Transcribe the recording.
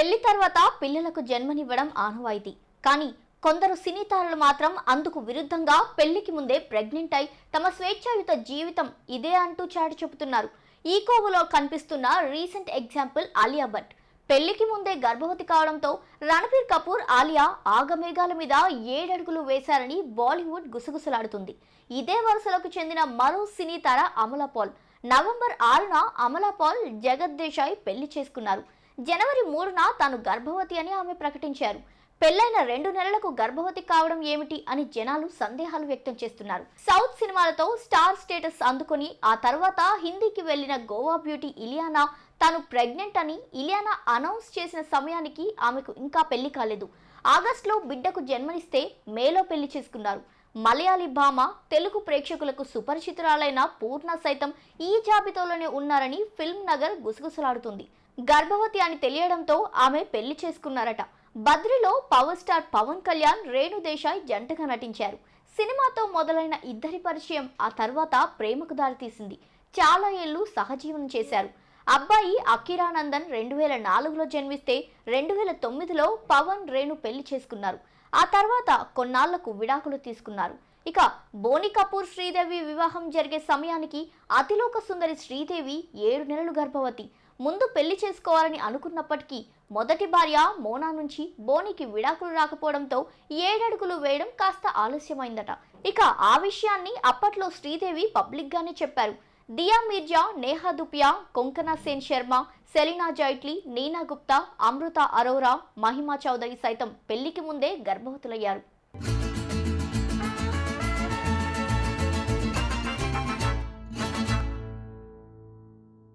పెళ్ళి తర్వాత పిల్లలకు జన్మనివ్వడం ఆనవాయితీ. కానీ కొందరు సినీ తారలు మాత్రం అందుకు విరుద్ధంగా పెళ్ళికి ముందే ప్రెగ్నెంట్ అయి తమ స్వేచ్ఛాయుత జీవితం ఇదే అంటూ చాటి చెబుతున్నారు. ఈ కోవలో కనిపిస్తున్న రీసెంట్ ఎగ్జాంపుల్ ఆలియా భట్. పెళ్ళికి ముందే గర్భవతి కావడంతో రణబీర్ కపూర్ ఆలియా ఆగమేఘాల మీద ఏడడుగులు వేశారని బాలీవుడ్ గుసగుసలాడుతుంది. ఇదే వరుసలకు చెందిన మరో సినీ తార అమలా పాల్. నవంబర్ ఆరున అమలా పాల్ జగద్దేశాయ్ పెళ్ళి చేసుకున్నారు. జనవరి మూడున తాను గర్భవతి అని ఆమె ప్రకటించారు. పెళ్ళైన రెండు నెలలకు గర్భవతి కావడం ఏమిటి అని జనాలు సందేహాలు వ్యక్తం చేస్తున్నారు. సౌత్ సినిమాలతో స్టార్ స్టేటస్ అందుకుని ఆ తర్వాత హిందీకి వెళ్ళిన గోవా బ్యూటీ ఇలియానా తాను ప్రెగ్నెంట్ అని ఇలియానా అనౌన్స్ చేసిన సమయానికి ఆమెకు ఇంకా పెళ్ళి కాలేదు. ఆగస్టులో బిడ్డకు జన్మనిస్తే మేలో పెళ్ళి చేసుకున్నారు. మలయాళీ భామ తెలుగు ప్రేక్షకులకు సుపరిచితురాలైన పూర్ణ సైతం ఈ జాబితాలోనే ఉన్నారని ఫిల్మ్ నగర్ గుసగుసలాడుతుంది. గర్భవతి అని తెలియడంతో ఆమె పెళ్ళి చేసుకున్నారట. బద్రిలో పవర్ స్టార్ పవన్ కళ్యాణ్ రేణు దేశాయ్ జంటగా నటించారు. సినిమాతో మొదలైన ఇద్దరి పరిచయం ఆ తర్వాత ప్రేమకు దారితీసింది. చాలా ఏళ్ళు సహజీవనం చేశారు. అబ్బాయి అకిరానందన్ రెండు వేల నాలుగులో జన్మిస్తే రెండు వేల తొమ్మిదిలో పవన్ రేణు పెళ్ళి చేసుకున్నారు. ఆ తర్వాత కొన్నాళ్ళకు విడాకులు తీసుకున్నారు. ఇక బోని కపూర్ శ్రీదేవి వివాహం జరిగే సమయానికి అతిలోక సుందరి శ్రీదేవి ఏడు నెలలు గర్భవతి. ముందు పెళ్ళి చేసుకోవాలని అనుకున్నప్పటికీ మొదటి భార్య మోనా నుంచి బోనికి విడాకులు రాకపోవడంతో ఏడడుగులు వేయడం కాస్త ఆలస్యమైందట. ఇక ఆ విషయాన్ని అప్పట్లో శ్రీదేవి పబ్లిక్గానే చెప్పారు. దియా మీర్జా నేహా దుపియా కొంకనా సేన్ శర్మ సెలీనా జైట్లీ నీనా గుప్తా అమృత అరోరా మహిమా చౌదరి సైతం పెళ్ళికి ముందే గర్భవతులయ్యారు.